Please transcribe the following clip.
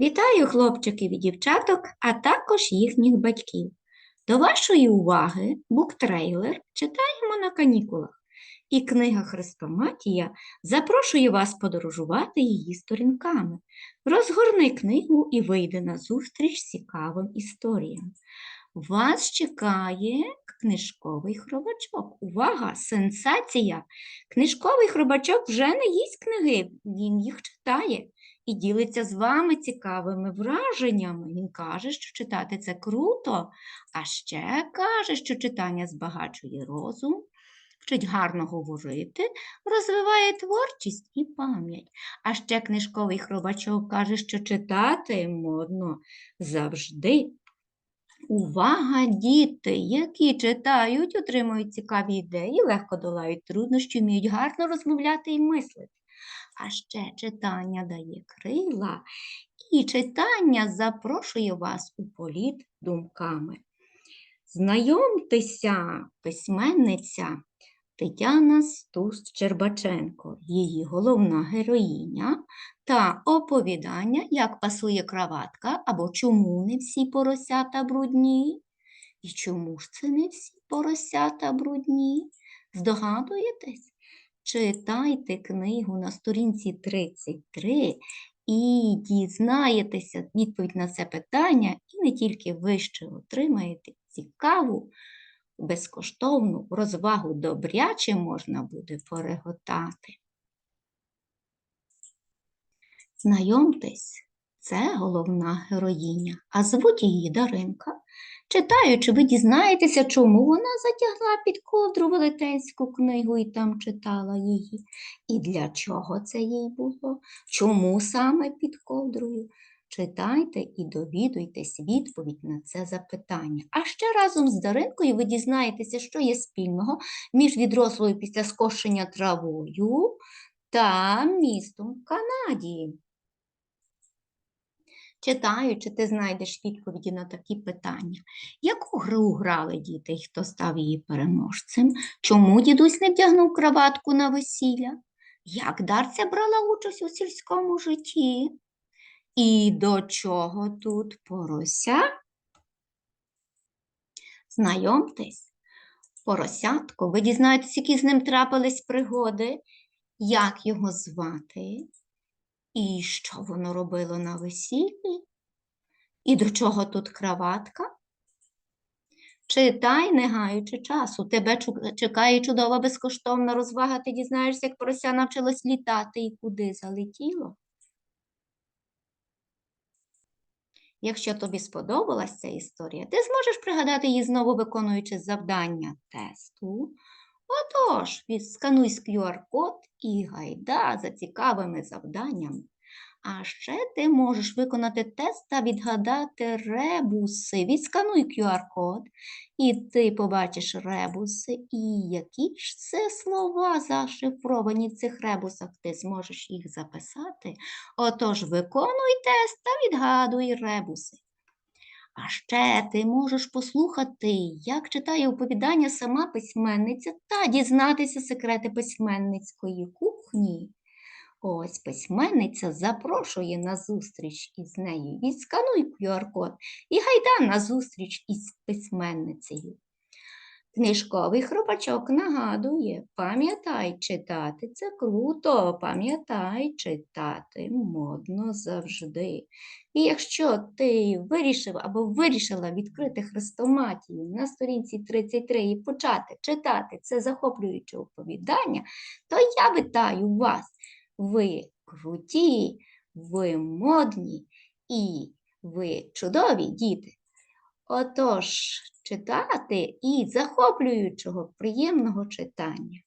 Вітаю хлопчиків і дівчаток, а також їхніх батьків. До вашої уваги буктрейлер читаємо на канікулах. І книга Хрестоматія запрошує вас подорожувати її сторінками. Розгорни книгу і вийди на зустріч з цікавим історіям. Вас чекає книжковий хробачок. Увага! Сенсація! Книжковий хробачок вже не їсть книги, він їх читає і ділиться з вами цікавими враженнями. Він каже, що читати це круто, а ще каже, що читання збагачує розум, вчить гарно говорити, розвиває творчість і пам'ять. А ще книжковий хробачок каже, що читати модно завжди. Увага, діти, які читають, отримують цікаві ідеї, легко долають труднощі, вміють гарно розмовляти і мислити. А ще читання дає крила, і читання запрошує вас у політ думками. Знайомтеся, письменниця Тетяна Стус Чербаченко, її головна героїня та оповідання, як пасує краватка, або чому не всі поросята брудні. І чому ж це не всі поросята брудні? Здогадуєтесь? Читайте книгу на сторінці 33 і дізнаєтеся відповідь на це питання, і не тільки ви ще отримаєте цікаву, безкоштовну розвагу добряче можна буде переготати. Знайомтесь, це головна героїня, а звуть її Даринка. Читаючи, ви дізнаєтеся, чому вона затягла під ковдру велетенську книгу і там читала її, і для чого це їй було, чому саме під ковдрою. Читайте і довідуйтесь відповідь на це запитання. А ще разом з Даринкою ви дізнаєтеся, що є спільного між відрослою після скошення травою та містом Канаді. Читаючи, ти знайдеш відповіді на такі питання. Яку гру грали діти і хто став її переможцем? Чому дідусь не вдягнув краватку на весілля? Як Дарця брала участь у сільському житті? І до чого тут порося? Знайомтесь, поросятко, ви дізнаєтесь, які з ним трапились пригоди, як його звати, і що воно робило на весіллі? І до чого тут краватка? Читай, не гаючи часу. Тебе чекає чудова безкоштовна розвага, ти дізнаєшся, як порося навчилось літати і куди залетіло. Якщо тобі сподобалася ця історія, ти зможеш пригадати її знову виконуючи завдання тесту. Отож, відскануй QR-код і гайда за цікавими завданнями. А ще ти можеш виконати тест та відгадати ребуси. Відскануй QR-код, і ти побачиш ребуси, і які ж це слова зашифровані в цих ребусах, ти зможеш їх записати. Отож, виконуй тест та відгадуй ребуси. А ще ти можеш послухати, як читає оповідання сама письменниця та дізнатися секрети письменницької кухні. Ось письменниця запрошує на зустріч із нею. Відскануй QR-код і гайда на зустріч із письменницею. Книжковий хробачок нагадує, пам'ятай, читати це круто, пам'ятай, читати модно завжди. І якщо ти вирішив або вирішила відкрити хрестоматію на сторінці 33 і почати читати це захоплююче оповідання, то я вітаю вас. Ви круті, ви модні і ви чудові діти. Отож, читати і захоплюючого, приємного читання.